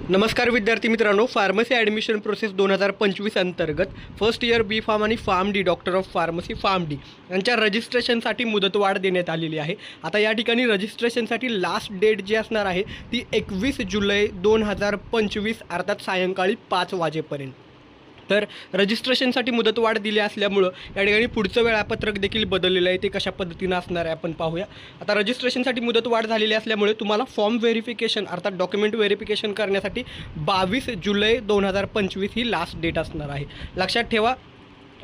नमस्कार विद्यार्थी मित्रांनो फार्मसी ॲडमिशन प्रोसेस दोन हजार पंचवीस अंतर्गत फर्स्ट इयर बी फार्म आणि pharm D doctor of pharmacy pharm D यांच्या रजिस्ट्रेशनसाठी मुदतवाढ देण्यात आलेली आहे. आता या ठिकाणी रजिस्ट्रेशनसाठी लास्ट डेट जी असणार आहे ती एकवीस जुलै दोन हजार पंचवीस अर्थात सायंकाळी पाच वाजेपर्यंत. तर रजिस्ट्रेशनसाठी मुदतवाढ दिली असल्यामुळं या ठिकाणी पुढचं वेळापत्रक देखील बदललेलं आहे. ते कशा पद्धतीनं असणार आहे आपण पाहूया. आता रजिस्ट्रेशनसाठी मुदतवाढ झालेली असल्यामुळे तुम्हाला फॉर्म व्हेरिफिकेशन अर्थात डॉक्युमेंट व्हेरिफिकेशन करण्यासाठी बावीस जुलै दोन हजार पंचवीस ही लास्ट डेट असणार आहे. लक्षात ठेवा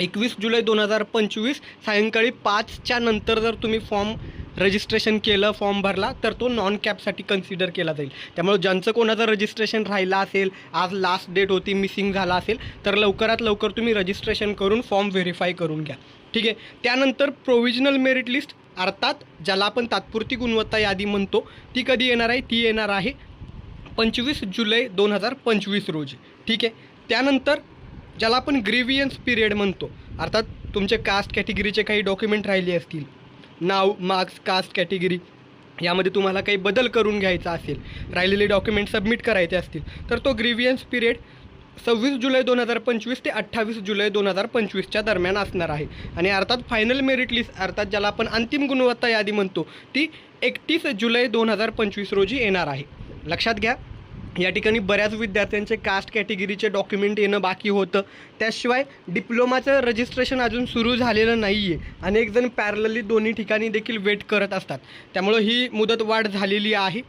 एकवीस जुलै दोन हजार पंचवीस सायंकाळी पाचच्या नंतर जर तुम्ही फॉर्म रजिस्ट्रेशन केलं फॉर्म भरला तर तो नॉन कॅपसाठी कन्सिडर केला जाईल. त्यामुळे ज्यांचं कोणाचं रजिस्ट्रेशन राहिलं असेल आज लास्ट डेट होती मिसिंग झाला असेल तर लवकरात लवकर तुम्ही रजिस्ट्रेशन करून फॉर्म व्हेरीफाय करून घ्या. ठीक आहे? त्यानंतर प्रोव्हिजनल मेरिट लिस्ट अर्थात ज्याला आपण तात्पुरती गुणवत्ता यादी म्हणतो ती कधी येणार आहे? ती येणार आहे पंचवीस जुलै दोन हजार पंचवीस रोजी. ठीक आहे? त्यानंतर ज्याला आपण ग्रेवियन्स पिरियड म्हणतो अर्थात तुमचे कास्ट कॅटेगरीचे काही डॉक्युमेंट राहिले असतील नाव मार्क्स कास्ट कॅटेगरी यामध्ये तुम्हाला काही बदल करून घ्यायचा असेल राहिलेले डॉक्युमेंट सबमिट करायचे असतील तर तो ग्रिव्हियन्स पिरियड सव्वीस जुलै दोन हजार पंचवीस ते अठ्ठावीस जुलै दोन हजार पंचवीसच्या दरम्यान असणार आहे. आणि अर्थात फायनल मेरिट लिस्ट अर्थात ज्याला आपण अंतिम गुणवत्ता यादी म्हणतो ती एकतीस जुलै दोन हजार पंचवीस रोजी येणार आहे. लक्षात घ्या. या ठिकाणी बऱ्याच विद्यार्थ्यांचे कास्ट कॅटेगरीचे डॉक्युमेंट येणं बाकी होतं. त्याशिवाय डिप्लोमाचं रजिस्ट्रेशन अजून सुरू झालेलं नाही आहे अनेक जण पॅरलली दोन्ही ठिकाणी देखील वेट करत असतात. त्यामुळं ही मुदत वाढ झालेली आहे.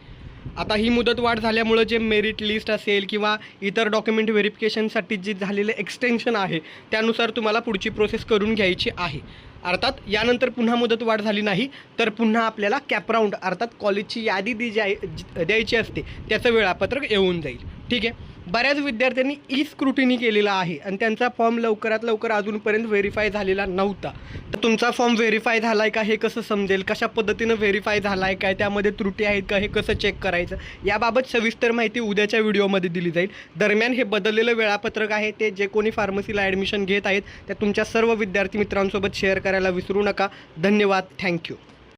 आता ही मुदत वाढ झाल्यामुळं जे मेरिट लिस्ट असेल किंवा इतर डॉक्युमेंट व्हेरिफिकेशनसाठी जे झालेलं एक्सटेन्शन आहे त्यानुसार तुम्हाला पुढची प्रोसेस करून घ्यायची आहे. अर्थात यानंतर पुन्हा मुदत वाढ झाली नाही तर पुन्हा आपल्याला कॅपराऊंड अर्थात कॉलेजची यादी दी जाय द्यायची असते त्याचं वेळापत्रक येऊन जाईल. ठीक आहे? बऱ्याच विद्यार्थ्यांनी ई स्क्रुटिनी केलेला आहे आणि त्यांचा फॉर्म लवकरात लवकर अजूनपर्यंत व्हेरीफाय झालेला नव्हता. तर तुमचा फॉर्म व्हेरीफाय झाला आहे का? हे कसं समजेल? कशा पद्धतीनं व्हेरीफाय झाला आहे काय? त्यामध्ये त्रुटी आहेत का? हे कसं चेक करायचं? याबाबत सविस्तर माहिती उद्याच्या व्हिडिओमध्ये दिली जाईल. दरम्यान हे बदललेलं वेळापत्रक आहे. ते जे कोणी फार्मसीला ॲडमिशन घेत आहेत त्या तुमच्या सर्व विद्यार्थी मित्रांसोबत शेअर करायला विसरू नका. धन्यवाद. थँक्यू